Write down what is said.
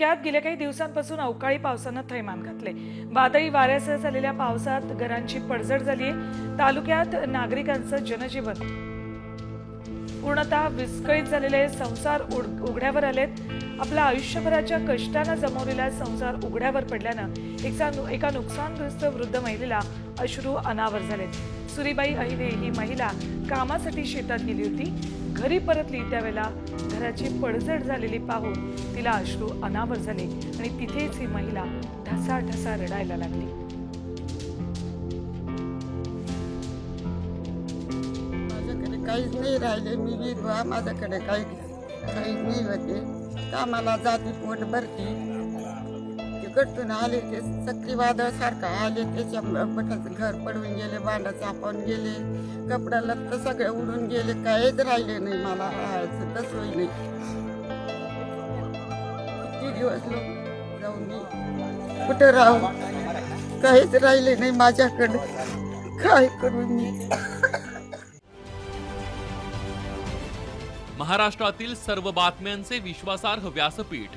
तालुक्यात गेल्या काही दिवसांपासून अवकाळी पावसानं थैमान घातले वादळी वाऱ्यासह झालेल्या पावसात घरांची पडझड झाली आहे तालुक्यात नागरिकांचं जनजीवन पूर्णतः विस्कळीत झालेले संसार उघड्यावर आलेत. आपल्या आयुष्यभराच्या कष्टानं जमवलेला संसार उघड्यावर पडल्यानं एका नुकसानग्रस्त वृद्ध महिलेला अश्रू अनावर झालेत. सुरीबाई अहिरे ही महिला कामासाठी शेतात गेली होती. घरी परतली त्यावेळेला घराची पडझड झालेली पाहून तिला अश्रू अनावर झाले आणि तिथेच ही महिला ढसा ढसा रडायला लागली. माझ्याकडे काहीच नाही राहिले. मी विधवा माझ्याकडे काही काहीच नाही होते. कामाला जाती पोट भरती. गटून आले ते चक्रीवादळ सारखं आले त्याच्या पटाचं घर पडून गेले भांडा चापावून गेले कपडा लत्त सगळे उडून गेले काहीच राहिले नाही मला राहायचं तसंही नाही. किती दिवस लोक जाऊन मी कुठं राहू? काहीच राहिले नाही माझ्याकडे. काय करू मी? महाराष्ट्रातील सर्व बातम्यांचे विश्वासार्ह व्यासपीठ.